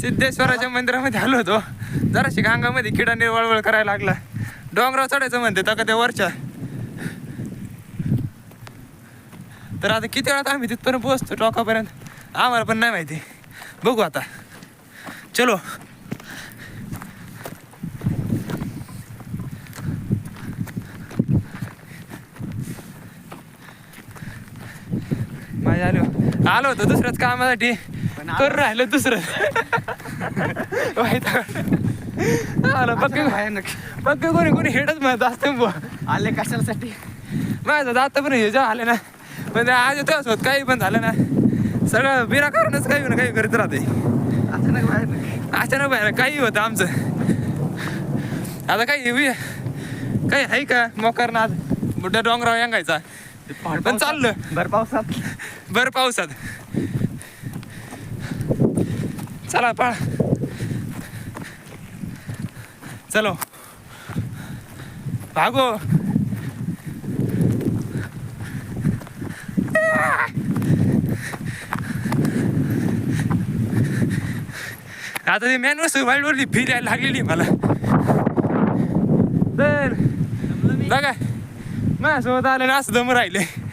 सिद्धेश्वराच्या मंदिरामध्ये आलो होतो. जराशी गांगामध्ये किडा निर्वळवळ करायला लागला. डोंगरावर चढायचं म्हणते तर का त्या वरच्या. तर आता किती वेळात आम्ही तिथपर्यंत पोहोचतो टोकापर्यंत? आम्हाला पण नाही माहिती. बघू आता. चलो. माझ्या आलो. आलो होतो दुसऱ्याच कामासाठी. करून राहिलं दुसरं. आलं पक्क पक्क कोणी कोणी हेडच म्हणत असतं आले कशासाठी? माझं जात पण हे जेव्हा आले ना पण ते आज तेव्हाच होत काही पण झालं ना सगळं विनाकारणच काही ना काही करत राहते. अचानक बाहेर अचानक बाहेर काही होतं आमचं. आता काही काही आहे का मोकार नाद मोठ्या डोंगरावर यांगायचा. पण चाललं. भर पावसात. भर पावसात. चला पळा. चलो. भागो. आता ते मॅनवस वाईटवरती फिरायला लागलेली मला. तर बघा. माझ्यासोबत आलं ना असं दम राहिले.